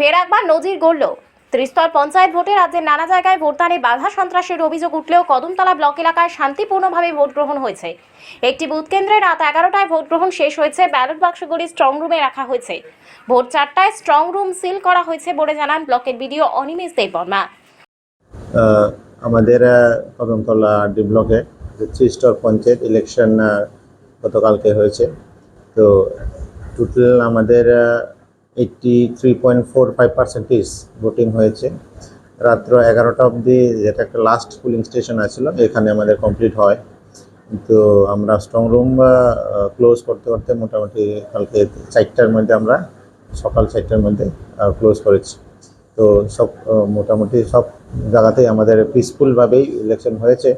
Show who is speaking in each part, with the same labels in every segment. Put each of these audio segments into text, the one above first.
Speaker 1: ফের একবার নজির গড়ল। ত্রিস্তর পঞ্চায়েত ভোটে রাজ্যের নানা জায়গায় ভোটদানে বাধা সন্ত্রাসের অভিযোগ উঠলেও কদমতলা ব্লক এলাকায় শান্তিপূর্ণভাবে ভোট গ্রহণ হয়েছে। একটি বুথ কেন্দ্রে রাত এগারোটায় ভোট গ্রহণ শেষ হয়েছে, ব্যালট বাক্সগুলি স্ট্রং রুমে রাখা হয়েছে। ভোট চারটায় স্ট্রং রুম সিল করা হয়েছে বলে জানান ব্লকের বিডিও অনিমেষ দেববর্মা।
Speaker 2: আমাদের কদমতলা ডি ব্লকে স্টার পঞ্চায়েত ইলেকশন গতকালকে হয়েছে। তো টোটাল আমাদের eighty three point four five percentage voting হয়েছে। রাত্র এগারোটা অবধি যেটা একটা লাস্ট পুলিং স্টেশন আছিল, এখানে আমাদের কমপ্লিট হয়। তো আমরা স্ট্রং রুম ক্লোজ করতে করতে মোটামুটি কালকে চারটার মধ্যে আমরা, সকাল চারটার মধ্যে ক্লোজ করেছি। তো সব মোটামুটি সব জায়গাতেই আমাদের পিসফুলভাবেই ইলেকশন হয়েছে।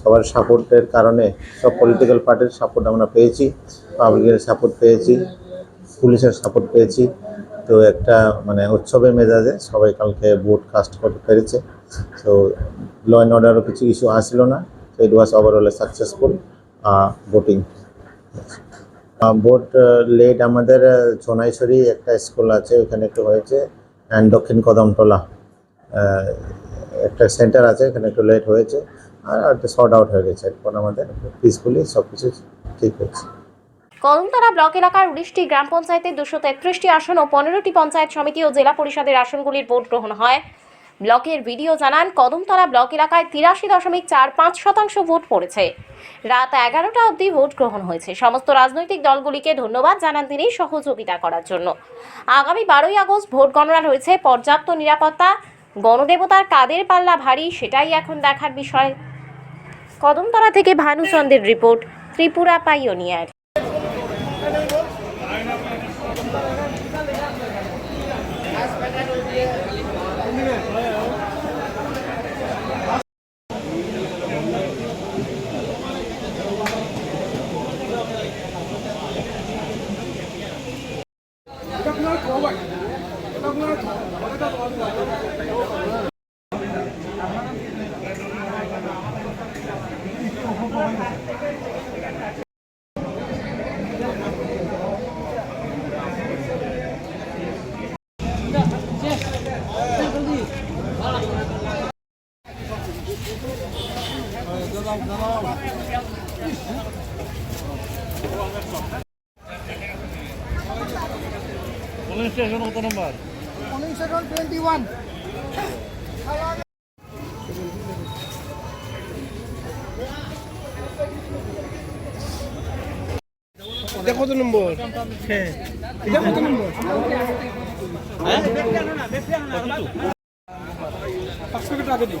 Speaker 2: সবার সাপোর্টের কারণে সব পলিটিক্যাল পার্টির সাপোর্ট আমরা পেয়েছি পাবলিকের সাপোর্ট পেয়েছি। পুলিশের সাপোর্ট পেয়েছি। তো একটা মানে উৎসবের মেজাজে সবাই কালকে ভোট কাস্ট করতে পেরেছে সো ল অ্যান্ড অর্ডারও কিছু ইস্যু আসলো না। তো it was overall successful voting vote late আমাদের সোনাইশ্বরী একটা স্কুল আছে, ওখানে একটু হয়েছে। অ্যান্ড দক্ষিণ কদমতলা একটা সেন্টার আছে এখানে একটু লেট হয়েছে। আর একটা শর্ট আউট হয়ে গেছে। এরপর আমাদের পিসফুলি সব কিছু ঠিক হয়েছে।
Speaker 1: কদমতলা ব্লক এলাকার উনিশটি গ্রাম পঞ্চায়েতের দুশো তেত্রিশটি আসন ও পনেরোটি পঞ্চায়েত সমিতি ও জেলা পরিষদের আসনগুলির ভোট গ্রহণ হয়। ব্লকের ভিডিও জানান, কদমতলা ব্লক এলাকায় তিরাশি দশমিক চার পাঁচ শতাংশ ভোট পড়েছে। রাত এগারোটা অবধি ভোট গ্রহণ হয়েছে। সমস্ত রাজনৈতিক দলগুলিকে ধন্যবাদ জানান তিনি সহযোগিতা করার জন্য। আগামী বারোই আগস্ট ভোট গণনা রয়েছে। পর্যাপ্ত নিরাপত্তা গণদেবতার কাদের পাল্লা ভারী সেটাই এখন দেখার বিষয়। কদমতলা থেকে ভানুচন্দ্রের report, Tripura pioneer. 네.
Speaker 3: Police station কত নম্বর?
Speaker 4: Polling station 21. এটা কত নম্বর? এটা কত নম্বর? পাঁচশো টাকা দিই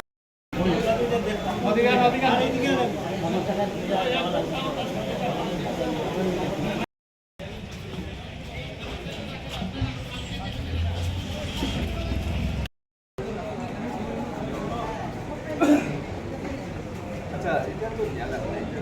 Speaker 4: esa,